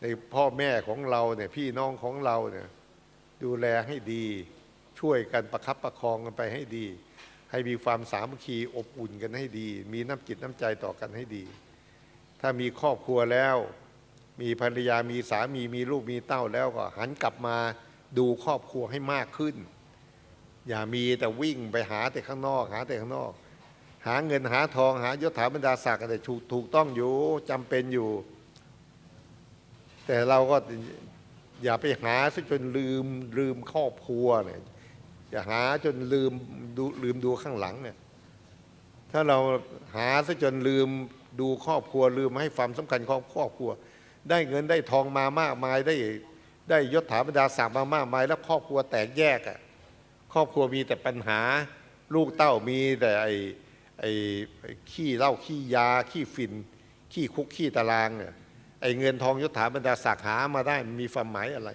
ในพ่อแม่ของเราเนี่ยพี่น้องของเราเนี่ยดูแลให้ดีช่วยกันประคับประคองกันไปให้ดี ให้มีความสามัคคีอบอุ่นกันให้ดี มีน้ำจิตน้ำใจต่อกันให้ดี ถ้ามีครอบครัวแล้ว มีภรรยามีสามีมีลูกมีเต้าแล้วก็หันกลับมาดูครอบครัวให้มากขึ้น อย่ามีแต่วิ่งไปหาแต่ข้างนอก หาแต่ข้างนอก หาเงินหาทองหายศถาบรรดาศักดิ์อะไรถูกต้องอยู่จำเป็นอยู่ แต่เราก็อย่าไปหาซะจนลืมลืมครอบครัวเนี่ยอย่าหาจนลืมดูลืมดูข้างหลังเนี่ยถ้าเราหาซะจนลืมดูครอบครัวลืมให้ความสำคัญของครอบครัว ได้เงินได้ทองมามากมายได้ได้ยศถาบรรดาศักดิ์มามากมาย แล้วครอบครัวแตกแยกอะครอบครัวมีแต่ปัญหาลูกเต้ามีแต่ไอ้ไอ้ไอ้ขี้เหล้าขี้ยาขี้ฝิ่นขี้คุกขี้ตารางเนี่ย ไอ้เงินทองยศถาบรรดาศักดิ์หามาได้มีความหมายอะไร